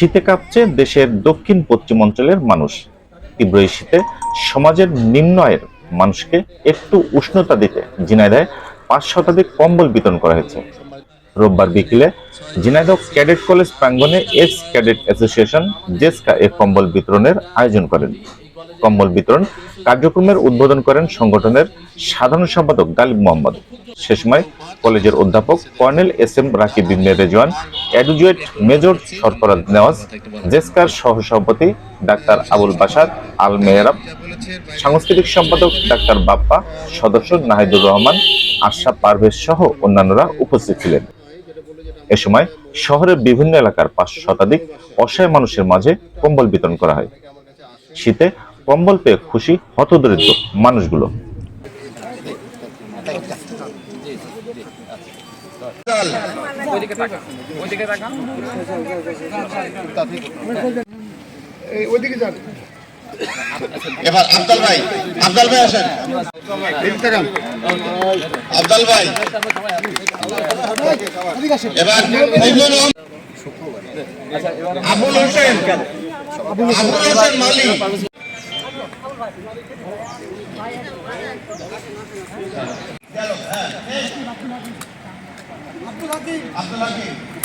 শীতে কাঁপছে দেশের দক্ষিণ পশ্চিম অঞ্চলের মানুষ। তীব্র এই শীতে সমাজের নিম্ন আয়ের মানুষকে একটু উষ্ণতা দিতে ঝিনাইদহে পাঁচ শতাধিক কম্বল বিতরণ করা হয়েছে। রোববার বিকেলে ঝিনাইদহ ক্যাডেট কলেজ প্রাঙ্গনে এস ক্যাডেট অ্যাসোসিয়েশন জেসকা এ কম্বল বিতরণের আয়োজন করেন। কম্বল বিতরণ কার্যক্রমের উদ্বোধন করেন সংগঠনের সাধারণ সম্পাদক গালিব মোহাম্মদ। সে সময় কলেজের অধ্যাপক colonel S M Rakib Rezwan, adjutant major Sarfaraz Newaz, জেসকার সহসভাপতি ডাক্তার আবুল বাসার আল মেহরাব, সাংস্কৃতিক সম্পাদক ডাক্তার বাপ্পা, সদস্য নাহিদুর রহমান আশা পারভেজ সহ অন্যান্যরা উপস্থিত ছিলেন। এ সময় শহরের বিভিন্ন এলাকার পাঁচশো শতাধিক অসহায় মানুষের মাঝে কম্বল বিতরণ করা হয়। শীতে কম্বল পেয়ে খুশি হতদরিদ্র মানুষগুলো। এবার আফজাল ভাই আফজাল ভাই আসেন। আফজাল ভাই। এবার মইনুল হক, আবুল হোসেন আবুল হোসেন হাকিম আব্দুল হাকিম।